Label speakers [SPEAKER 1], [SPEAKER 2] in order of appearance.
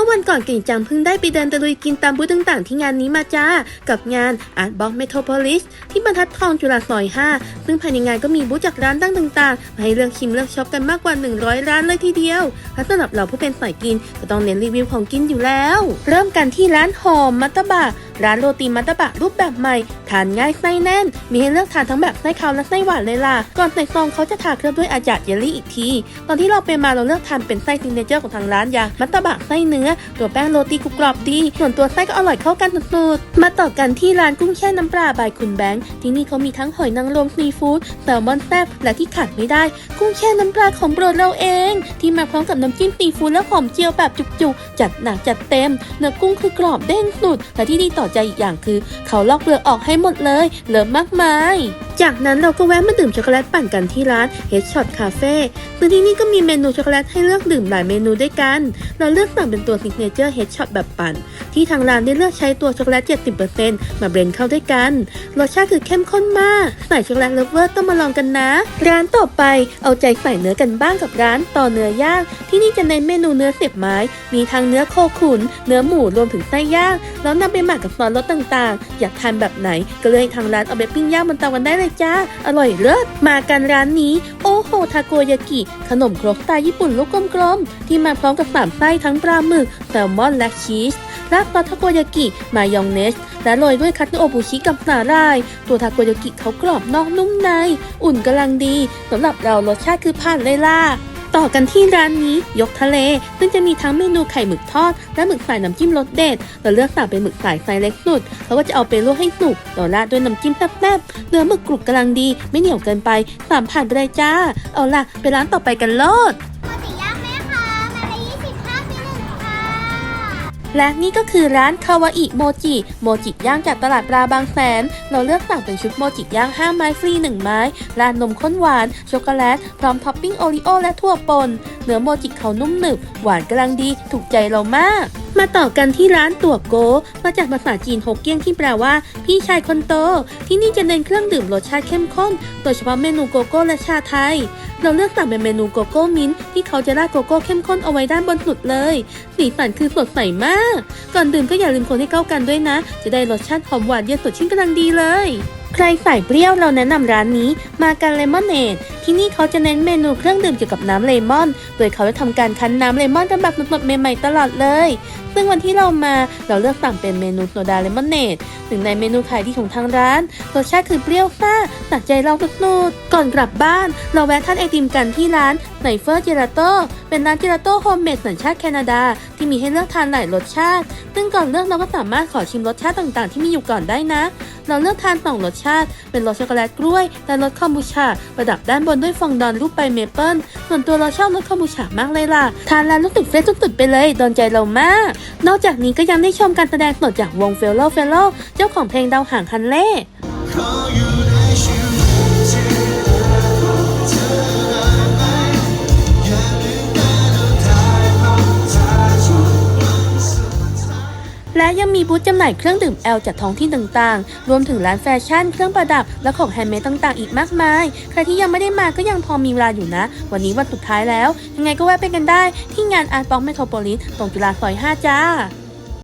[SPEAKER 1] มื่อวันก่อนกิ่งจังเพิ่งได้ไปเดินตะลุยกินตามบูธต่างๆที่งานนี้มาจ้า กับงาน Art Box Metropolis ที่บรรทัดทองจุฬาซอย 5 ซึ่งภายในงานก็มีบูธจากร้านตั้งต่างๆมาให้เลือกชิมเลือกช็อปกันมากกว่า 100 ร้านเลยทีเดียวและสำหรับเราผู้เป็นสายกินก็ต้องเน้นรีวิวของกินอยู่แล้ว เริ่มกันที่ร้านหอมมัตตบะ ร้านโรตีมัตตบะรูปแบบใหม่ ทานง่ายไส้แน่น มีให้เลือกทานทั้งแบบไส้ขาวและไส้หวานเลยล่ะ ก่อนใส่ซองเขาจะทาเคลือบด้วยอาจาดเยลลี่อีกที ตอนที่เราไปมาเราเลือกทานเป็นไส้ซิงเนเจอร์ของทางร้านอย่างมัตตบะไส้เนื้อ ตัวแป้งโรตีกรุบกรอบดี ส่วนตัวไส้ก็อร่อยเข้ากันสุดๆ มาต่อกันที่ร้านกุ้งแช่น้ำปลาบายคุณแบงค์ ที่นี่เขามีทั้งหอยนางรมซีฟู้ดแซลมอนแซ่บและที่ขาดไม่ได้ กุ้งแช่น้ำปลาของโปรดเราเอง ที่มาพร้อมกับน้ำจิ้มซีฟู้ดและหอมเจียวแบบจุกๆ จัดหนักจัดเต็มเนื้อกุ้งคือกรอบเด้งสุดและที่ดีต่อใจอีกอย่างคือ เขาลอกเปลือกออกให้หมดเลยเหลือมากมาย จากนั้นเราก็แวะมาดื่มช็อกโกแลตปั่นกันที่ร้าน Head Shot Cafe ซึ่งที่นี่ก็มีเมนูช็อกโกแลตให้เลือกดื่มหลายเมนูด้วยกัน เราเลือกสั่งเป็นตัว Signature Head Shot แบบปั่น ที่ทางร้านได้เลือกใช้ตัวช็อกโกแลต 70%มาเบรนเข้าด้วยกัน รสชาติคือเข้มข้นมากใส่ช็อกโกแลตเลฟเวอร์ต้องมาลองกันนะ ร้านต่อไปเอาใจใส่เนื้อกันบ้างกับร้านต่อเนื้อย่างที่นี่จะเน้นเมนูเนื้อเสียบไม้ มีทั้งเนื้อโคขุน เนื้อหมูรวมถึงไส้ย่างแล้วนำไปหมักกับซอสรสต่างๆ อยากทานแบบไหนก็เลยทางร้านเอาไปปิ้งย่างบนเตากันได้เลยจ้า อร่อยเลิศ มากันร้านนี้ โอโห ทาโกยากิ ขนมครกสไตล์ญี่ปุ่นลูกกลมๆ ที่มาพร้อมกับสามไส้ทั้งปลาหมึก แซลมอนและชีสราดซอสทาโกยากิ มายองเนส และโรยด้วยคัตโอบุชิกับสาหร่าย ตัวทาโกยากิเขากรอบนอกนุ่มใน อุ่นกำลังดีสำหรับเรารสชาติคือผ่านเลยล่ะ ต่อกันที่ร้านนี้ยกทะเล ซึ่งจะมีทั้งเมนูไข่หมึกทอด และหมึกสายน้ำจิ้มรสเด็ดเราเลือกสั่งเป็นหมึกสายไซส์เล็กสุดเขาก็จะเอาไปลวกให้สุกต่อราดด้วยน้ำจิ้มแซ่บๆเนื้อหมึกกรุบกำลังดี ไม่เหนียวเกินไปสามผ่านไปเลยจ้า เอาล่ะ ไปร้านต่อไปกันโลด
[SPEAKER 2] และนี่
[SPEAKER 1] ก็คือร้านคาวาอิโมจิ โมจิย่างจากตลาดปลาบางแสน เราเลือกสั่งเป็นชุดโมจิย่าง5ไม้ฟรี 1 ไม้ร้านนมข้นหวาน ช็อกโกแลต พร้อมท็อปปิ้งโอริโอและทั่วปนเนื้อโมจิเขานุ่มหนึบ หวานกำลังดี ถูกใจเรามาก มาต่อกันที่ร้านตั๋วโกมาจากภาษาจีนฮกเกี้ยนที่แปลว่า พี่ชายคนโต ที่นี่จะเน้นเครื่องดื่มรสชาติเข้มข้น โดยเฉพาะเมนูโกโก้และชาไทย เราเลือกสั่งเป็นเมนูโกโก้มิ้นท์ที่เขาจะราดโกโก้เข้มข้นเอาไว้ด้านบนสุดเลย สีสันคือสดใสมาก ก่อนดื่มก็อย่าลืมคนให้เข้ากันด้วยนะ จะได้รสชาติหอมหวานเย็นสดชื่นกำลังดีเลย ใครสายเปรี้ยวเราแนะนำร้านนี้มากันเลมอนเนดที่นี่เขาจะเน้นเมนูเครื่องดื่มเกี่ยวกับน้ำเลมอน โดยเขาจะทำการคั้นน้ำเลมอนกันแบบสดๆใหม่ๆตลอดเลย ซึ่งวันที่เรามาเราเลือกสั่งเป็นเมนูโซดาเลมอนเนดหนึ่งในเมนูขายดีของทางร้านรสชาติคือเปรี้ยวซ่าตัดใจเราสุดๆก่อนกลับบ้าน เราแวะทานไอติมกันที่ร้านไนเฟอร์เจลาโต้เป็นร้านเจลาโต้โฮมเมดสัญชาติแคนาดา ที่มีให้เลือกทานหลายรสชาติ ซึ่งก่อนเลือกเราก็สามารถขอชิมรสชาติต่างๆ ที่มีอยู่ก่อนได้นะ เราเลือกทานสองรสชาติ เป็นรสช็อกโกแลตกล้วย และรสคอมบูชา ประดับด้านบนด้วยฟองดอนรูปใบเมเปิลส่วนตัวเราชอบรสคอมบูชามากเลยล่ะ ทานแล้วรู้สึกเฟรชสุดๆไปเลยโดนใจเรามาก นอกจากนี้ก็ยังได้ชมการแสดงสดจากวงเฟลโลเฟลโลเจ้าของเพลงดาวหางคันเล่ ยังมีบูธจำหน่ายเครื่องดื่มแอลจากท้องที่ต่างๆ รวมถึงร้านแฟชั่น เครื่องประดับ และของแฮนด์เมดต่างๆ อีกมากมาย ใครที่ยังไม่ได้มาก็ยังพอมีเวลาอยู่นะ วันนี้วันสุดท้ายแล้ว ยังไงก็แวะไปกันได้ที่งานอาร์ตบ็อกเมโทรโพลิสตรงจุฬาซอย 5 จ้า